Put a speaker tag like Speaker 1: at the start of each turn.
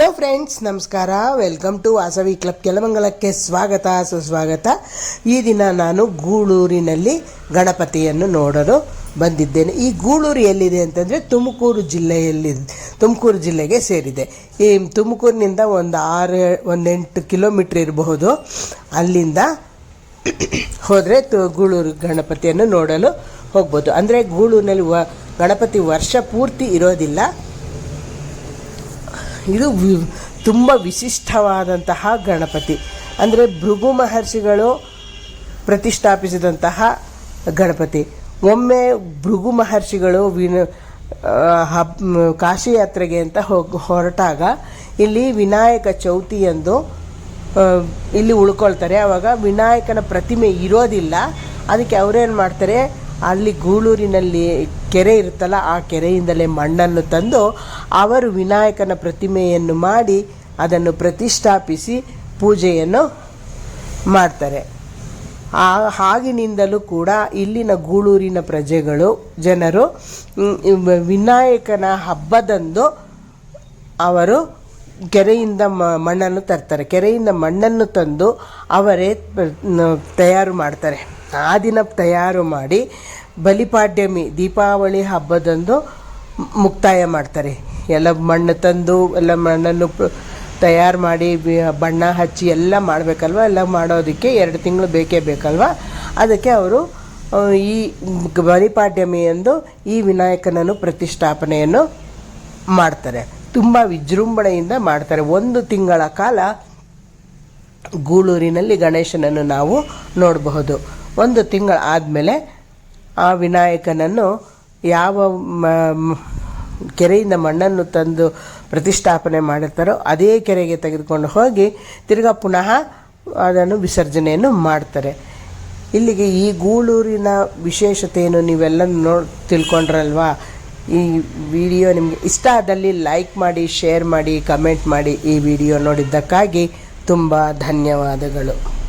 Speaker 1: Hello friends, ನಮಸ್ಕಾರ. Welcome to Vasavi club ಕೆಲಮಂಗಲಕ್ಕೆ ಸ್ವಾಗತ, ಸುಸ್ವಾಗತ. ಈ ದಿನ ನಾನು ಗೂಳೂರಿನಲ್ಲಿ ಗಣಪತಿಯನ್ನು ನೋಡಲು ಬಂದಿದ್ದೇನೆ. ಈ ಗೂಳೂರು ಎಲ್ಲಿದೆ ಅಂತಂದರೆ ತುಮಕೂರು ಜಿಲ್ಲೆಯಲ್ಲಿ, ತುಮಕೂರು ಜಿಲ್ಲೆಗೆ ಸೇರಿದೆ. ಈ ತುಮಕೂರಿನಿಂದ ಒಂದು ಆರು, ಒಂದೆಂಟು ಕಿಲೋಮೀಟ್ರ್ ಇರಬಹುದು. ಅಲ್ಲಿಂದ ಹೋದರೆ ತು, ಗೂಳೂರು ಗಣಪತಿಯನ್ನು ನೋಡಲು ಹೋಗ್ಬೋದು. ಅಂದರೆ ಗೂಳೂರಿನಲ್ಲಿ ವ, ಗಣಪತಿ ವರ್ಷ ಪೂರ್ತಿ ಇರೋದಿಲ್ಲ. ಇದು ತುಂಬ ವಿಶಿಷ್ಟವಾದಂತಹ ಗಣಪತಿ. ಅಂದರೆ ಭೃಗು ಮಹರ್ಷಿಗಳು ಪ್ರತಿಷ್ಠಾಪಿಸಿದಂತಹ ಗಣಪತಿ. ಒಮ್ಮೆ ಭೃಗು ಮಹರ್ಷಿಗಳು ವಿನ ಹಬ್ ಕಾಶಿ ಯಾತ್ರೆಗೆ ಅಂತ ಹೋಗಿ ಹೊರಟಾಗ ಇಲ್ಲಿ ವಿನಾಯಕ ಚೌತಿ ಎಂದು ಇಲ್ಲಿ ಉಳ್ಕೊಳ್ತಾರೆ. ಆವಾಗ ವಿನಾಯಕನ ಪ್ರತಿಮೆ ಇರೋದಿಲ್ಲ. ಅದಕ್ಕೆ ಅವರೇನು ಮಾಡ್ತಾರೆ? ಅಲ್ಲಿ ಗೂಳೂರಿನಲ್ಲಿ ಕೆರೆ ಇರುತ್ತಲ್ಲ, ಆ ಕೆರೆಯಿಂದಲೇ ಮಣ್ಣನ್ನು ತಂದು ಅವರು ವಿನಾಯಕನ ಪ್ರತಿಮೆಯನ್ನು ಮಾಡಿ ಅದನ್ನು ಪ್ರತಿಷ್ಠಾಪಿಸಿ ಪೂಜೆಯನ್ನು ಮಾಡ್ತಾರೆ. ಆ ಹಾಗಿನಿಂದಲೂ ಕೂಡ ಇಲ್ಲಿನ ಗೂಳೂರಿನ ಪ್ರಜೆಗಳು, ಜನರು ವಿನಾಯಕನ ಹಬ್ಬದಂದು ಅವರು ಕೆರೆಯಿಂದ ಮಣ್ಣನ್ನು ತರ್ತಾರೆ. ಕೆರೆಯಿಂದ ಮಣ್ಣನ್ನು ತಂದು ಅವರೇ ತಯಾರು ಮಾಡ್ತಾರೆ. ಆ ದಿನ ತಯಾರು ಮಾಡಿ ಬಲಿಪಾಡ್ಯಮಿ ದೀಪಾವಳಿ ಹಬ್ಬದಂದು ಮುಕ್ತಾಯ ಮಾಡ್ತಾರೆ. ಎಲ್ಲ ಮಣ್ಣು ತಂದು, ಎಲ್ಲ ಮಣ್ಣನ್ನು ತಯಾರು ಮಾಡಿ ಬಣ್ಣ ಹಚ್ಚಿ ಎಲ್ಲ ಮಾಡಬೇಕಲ್ವ? ಎಲ್ಲ ಮಾಡೋದಕ್ಕೆ ಎರಡು ತಿಂಗಳು ಬೇಕೇ ಬೇಕಲ್ವ? ಅದಕ್ಕೆ ಅವರು ಈ ಬಲಿಪಾಡ್ಯಮಿ ಎಂದು ಈ ವಿನಾಯಕನನ್ನು ಪ್ರತಿಷ್ಠಾಪನೆಯನ್ನು ಮಾಡ್ತಾರೆ. ತುಂಬ ವಿಜೃಂಭಣೆಯಿಂದ ಮಾಡ್ತಾರೆ. ಒಂದು ತಿಂಗಳ ಕಾಲ ಗೂಳೂರಿನಲ್ಲಿ ಗಣೇಶನನ್ನು ನಾವು ನೋಡಬಹುದು. ಒಂದು ತಿಂಗಳ ಆದಮೇಲೆ ಆ ವಿನಾಯಕನನ್ನು ಯಾವ ಕೆರೆಯಿಂದ ಮಣ್ಣನ್ನು ತಂದು ಪ್ರತಿಷ್ಠಾಪನೆ ಮಾಡಿರ್ತಾರೋ ಅದೇ ಕೆರೆಗೆ ತೆಗೆದುಕೊಂಡು ಹೋಗಿ ತಿರ್ಗಾ ಪುನಃ ಅದನ್ನು ವಿಸರ್ಜನೆಯನ್ನು ಮಾಡ್ತಾರೆ. ಇಲ್ಲಿಗೆ ಈ ಗೂಳೂರಿನ ವಿಶೇಷತೆಯನ್ನು ನೀವೆಲ್ಲ ನೋಡಿ ತಿಳ್ಕೊಂಡ್ರಲ್ವಾ? ಈ ವಿಡಿಯೋ ನಿಮಗೆ ಇಷ್ಟ ಆದಲ್ಲಿ ಲೈಕ್ ಮಾಡಿ, ಶೇರ್ ಮಾಡಿ, ಕಮೆಂಟ್ ಮಾಡಿ ಈ ವಿಡಿಯೋ ನೋಡಿದ್ದಕ್ಕಾಗಿ ತುಂಬ ಧನ್ಯವಾದಗಳು.